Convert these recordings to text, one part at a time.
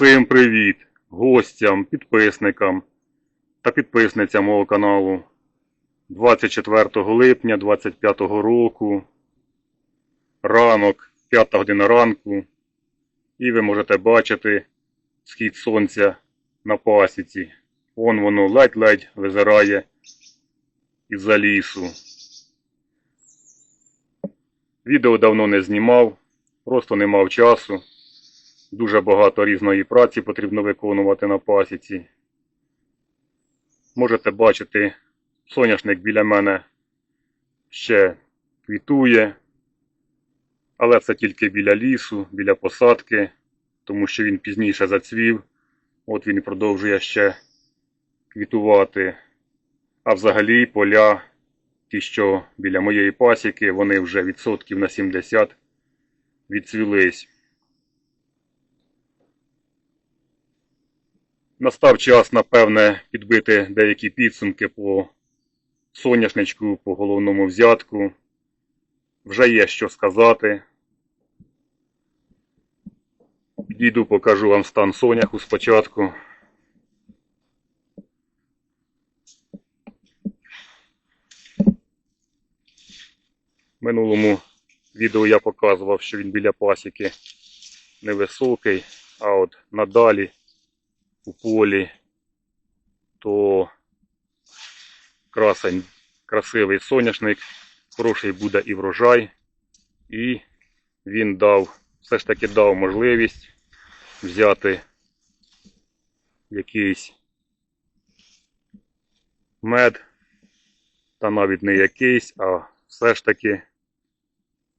Всім привіт гостям, підписникам та підписницям мого каналу 24 липня 25 року. Ранок, 5 година ранку. І ви можете бачити схід сонця на пасіці. Вон воно ледь-ледь визирає із-за лісу. Відео давно не знімав, просто не мав часу. Дуже багато різної праці потрібно виконувати на пасіці. Можете бачити, соняшник біля мене ще квітує, але це тільки біля лісу, біля посадки, тому що він пізніше зацвів. От він продовжує ще квітувати. А взагалі поля, ті, що біля моєї пасіки, вони вже відсотків на 70 відцвілись. Настав час, напевне, підбити деякі підсумки по соняшничку, по головному взятку. Вже є що сказати. Підійду, покажу вам стан соняху спочатку. В минулому відео я показував, що він біля пасіки невисокий, а от надалі полі, то красень, красивий соняшник, хороший буде і врожай, і він дав, все ж таки дав можливість взяти якийсь мед, та навіть не якийсь, а все ж таки,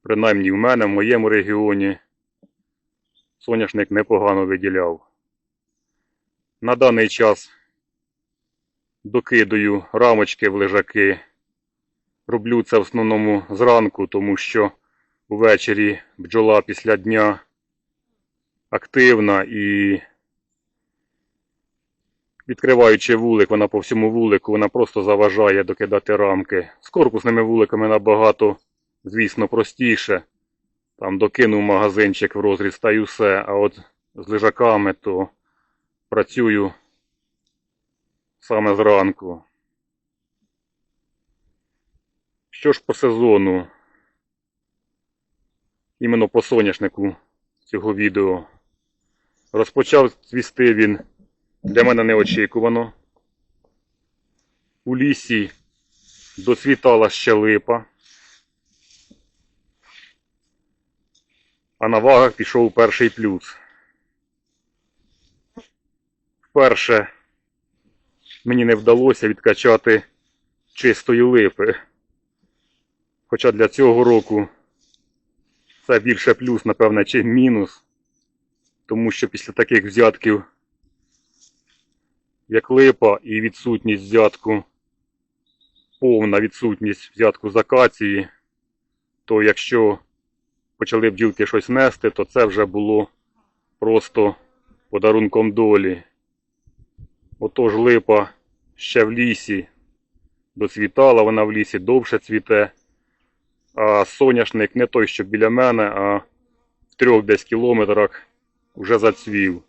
принаймні в мене, в моєму регіоні, соняшник непогано виділяв. На даний час докидаю рамочки в лежаки. Роблю це в основному зранку, тому що ввечері бджола після дня активна і відкриваючи вулик, вона по всьому вулику, вона просто заважає докидати рамки. З корпусними вуликами набагато, звісно, простіше. Там докинув магазинчик в розріз та й усе, а от з лежаками то працюю саме зранку. Що ж по сезону? Іменно по соняшнику цього відео. Розпочав цвісти він для мене неочікувано. У лісі доцвітала ще липа. А на вагах пішов перший плюс. Вперше мені не вдалося відкачати чистої липи. Хоча для цього року це більше плюс, напевне, чи мінус. Тому що після таких взятків, як липа і відсутність взятку, повна відсутність взятку з акації, то якщо почали бджілки щось нести, то це вже було просто подарунком долі. Отож липа ще в лісі доцвітала, вона в лісі довше цвіте. А соняшник не той, що біля мене, а в трьох десь кілометрах вже зацвів.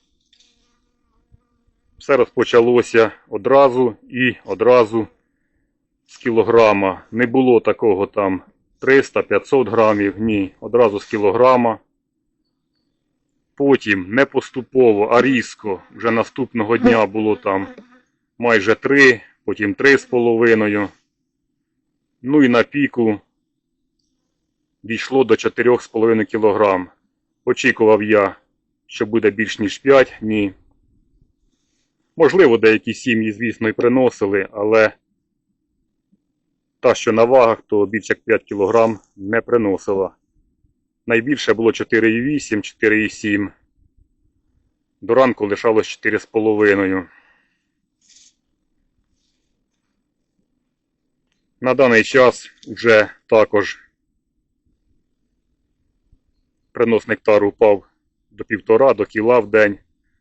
Все розпочалося одразу і одразу з кілограма. Не було такого там 300-500 грамів, ні, одразу з кілограма. Потім не поступово, а різко. Вже наступного дня було там майже 3, потім 3,5. Ну і на піку дійшло до 4,5 кг. Очікував я, що буде більш ніж 5, ні. Можливо, деякі сім'ї, звісно, і приносили, але та, що на вагах, то більше як 5 кг не приносила. Найбільше було 4,8, 4,7. До ранку лишалось 4,5. На даний час вже також принос нектару упав до півтора, до кіла в день,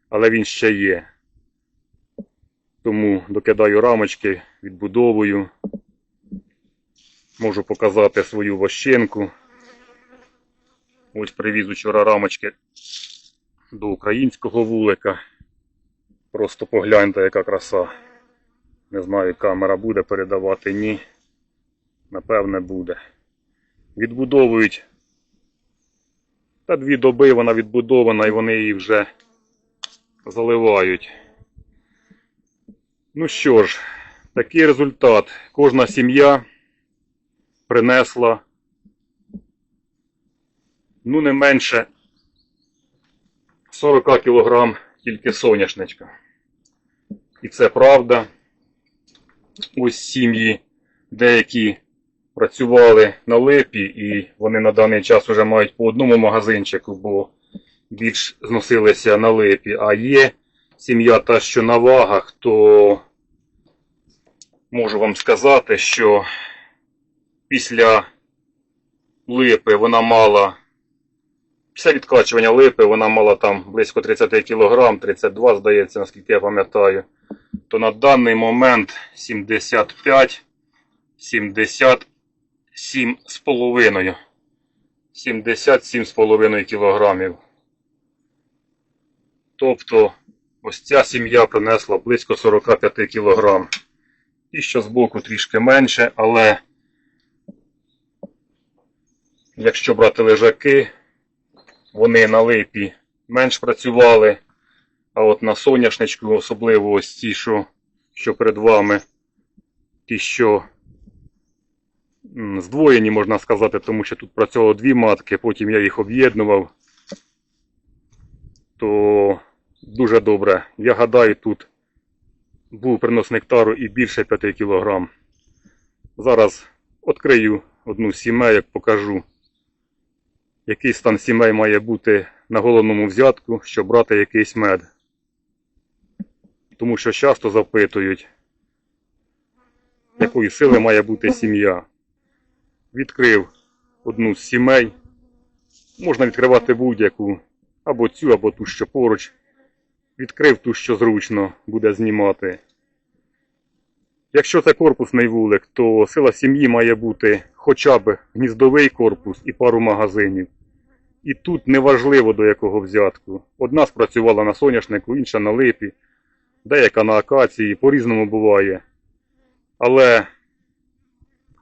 але він ще є. Тому докидаю рамочки, відбудовую. Можу показати свою вощенку. Ось привіз учора рамочки до українського вулика. Просто погляньте, яка краса. Не знаю, камера буде передавати, ні. Напевне, буде. Відбудовують. Та дві доби вона відбудована і вони її вже заливають. Ну що ж, такий результат. Кожна сім'я принесла ну не менше 40 кілограм тільки соняшничка. І це правда. Ось сім'ї деякі працювали на липі, і вони на даний час вже мають по одному магазинчику, бо більш зносилися на липі. А є сім'я та, що на вагах, то можу вам сказати, що після липи вона мала. Після відкачування липи вона мала там близько 30 кг, 32, здається, наскільки я пам'ятаю. То на даний момент 75, 77 з половиною. 77 кілограмів. Тобто ось ця сім'я принесла близько 45 кілограм. І що збоку трішки менше, але якщо брати лежаки, вони на липі менш працювали, а от на соняшничку, особливо ось ті, що, що перед вами, ті, що здвоєні, можна сказати, тому що тут працювало дві матки, потім я їх об'єднував, то дуже добре. Я гадаю, тут був принос нектару і більше 5 кг. Зараз відкрию одну сімей, як покажу який стан сімей має бути на головному взятку, щоб брати якийсь мед. Тому що часто запитують, якої сили має бути сім'я. Відкрив одну з сімей. Можна відкривати будь-яку, або цю, або ту, що поруч. Відкрив ту, що зручно буде знімати. Якщо це корпусний вулик, то сила сім'ї має бути хоча б гніздовий корпус і пару магазинів. І тут неважливо до якого взятку. Одна спрацювала на соняшнику, інша на липі, деяка на акації, по-різному буває. Але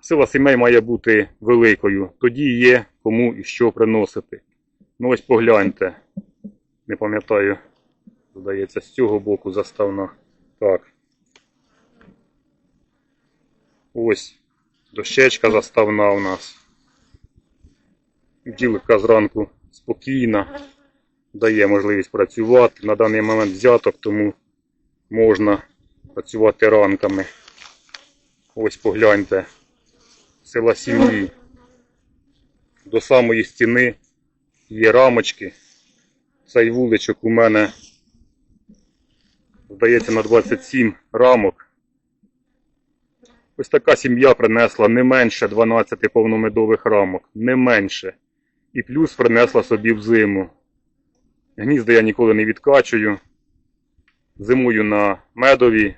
сила сімей має бути великою. Тоді є кому і що приносити. Ну ось погляньте. Не пам'ятаю, здається, з цього боку заставна. Так. Ось дощечка заставна у нас. Бджілка зранку спокійна, дає можливість працювати. На даний момент взяток, тому можна працювати ранками. Ось погляньте. Сила сім'ї. До самої стіни є рамочки. Цей вуличок у мене здається на 27 рамок. Ось така сім'я принесла не менше 12 повномедових рамок. Не менше. І плюс принесла собі в зиму. Гнізда я ніколи не відкачую. Зимую на медові.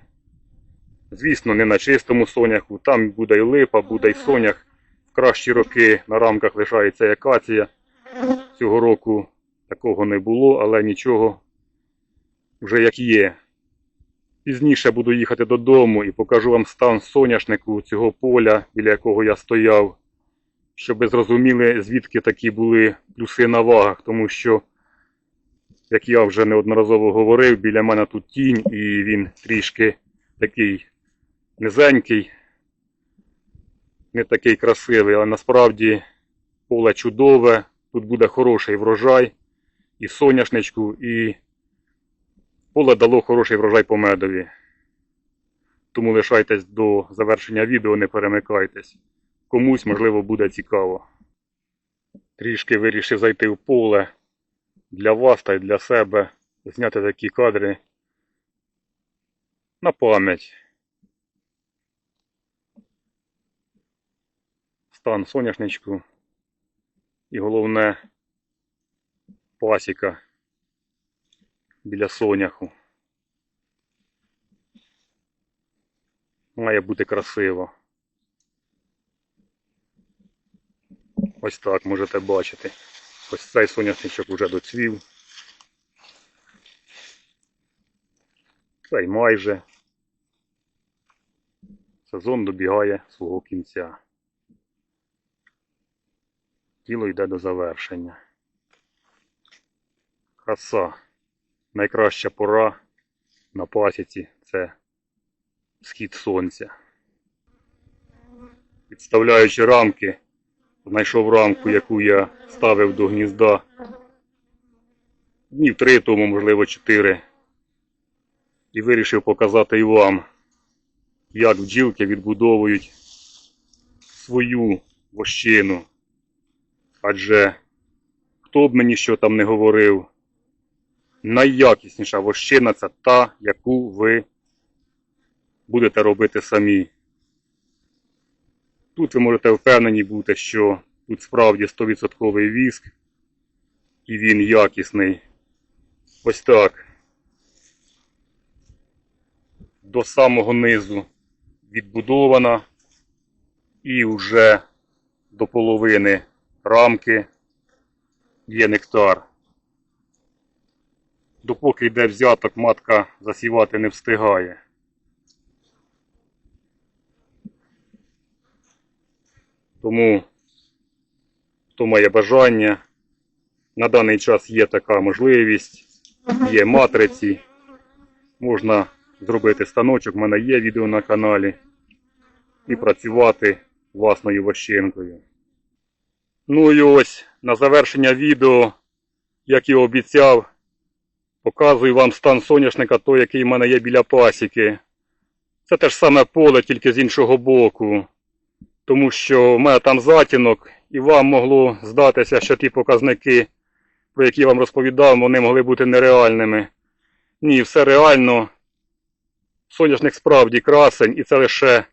Звісно, не на чистому соняху. Там буде і липа, буде і сонях. В кращі роки на рамках лишається акація. Цього року такого не було, але нічого вже як є. Пізніше буду їхати додому і покажу вам стан соняшнику цього поля, біля якого я стояв, щоб ви зрозуміли, звідки такі були плюси на вагах. Тому що, як я вже неодноразово говорив, біля мене тут тінь і він трішки такий низенький, не такий красивий, але насправді поле чудове, тут буде хороший врожай і соняшничку, і Поле дало хороший врожай по медові. Тому лишайтесь до завершення відео, не перемикайтесь. Комусь, можливо, буде цікаво. Трішки вирішив зайти в поле для вас та й для себе, зняти такі кадри на пам'ять. Стан соняшничку і головне пасіка біля соняху. Має бути красиво. Ось так можете бачити. Ось цей соняшничок вже доцвів. Та й майже. Сезон добігає свого кінця. Тіло йде до завершення. Краса. Найкраща пора на пасіці це схід сонця. Підставляючи рамки, знайшов рамку, яку я ставив до гнізда днів три тому, можливо, чотири. І вирішив показати і вам, як бджілки відбудовують свою вощину. Адже хто б мені що там не говорив, найякісніша вощина це та, яку ви будете робити самі. Тут ви можете впевнені бути, що тут справді 100% віск, і він якісний. Ось так. До самого низу відбудована і вже до половини рамки є нектар. Допоки йде взяток, матка засівати не встигає. Тому, хто має бажання, на даний час є така можливість, є матриці, можна зробити станочок, в мене є відео на каналі, і працювати власною вощинкою. Ну і ось на завершення відео, як і обіцяв, показую вам стан соняшника, той, який в мене є біля пасіки. Це те ж саме поле, тільки з іншого боку. Тому що в мене там затінок, і вам могло здатися, що ті показники, про які я вам розповідав, вони могли бути нереальними. Ні, все реально. Соняшник справді красень, і це лише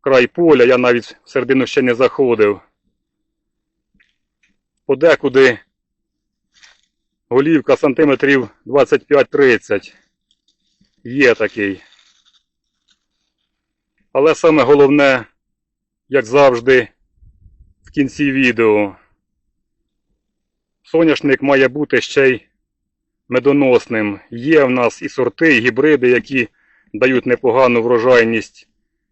край поля, я навіть в середину ще не заходив. Подекуди голівка сантиметрів 25-30. Є такий. Але саме головне, як завжди, в кінці відео. Соняшник має бути ще й медоносним. Є в нас і сорти, і гібриди, які дають непогану врожайність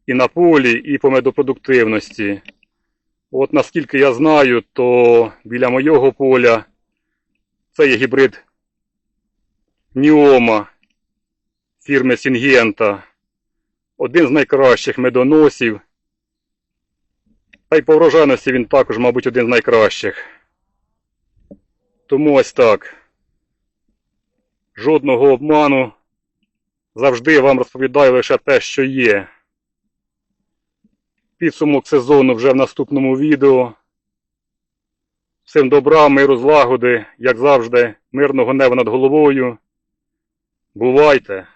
і на полі, і по медопродуктивності. От наскільки я знаю, то біля моєго поля це є гібрид Ніома фірми Сінгента. Один з найкращих медоносів. Та й по врожайності він також, мабуть, один з найкращих. Тому ось так. Жодного обману. Завжди вам розповідаю лише те, що є. Підсумок сезону вже в наступному відео. Всім добра, миру, злагоди, як завжди, мирного неба над головою. Бувайте!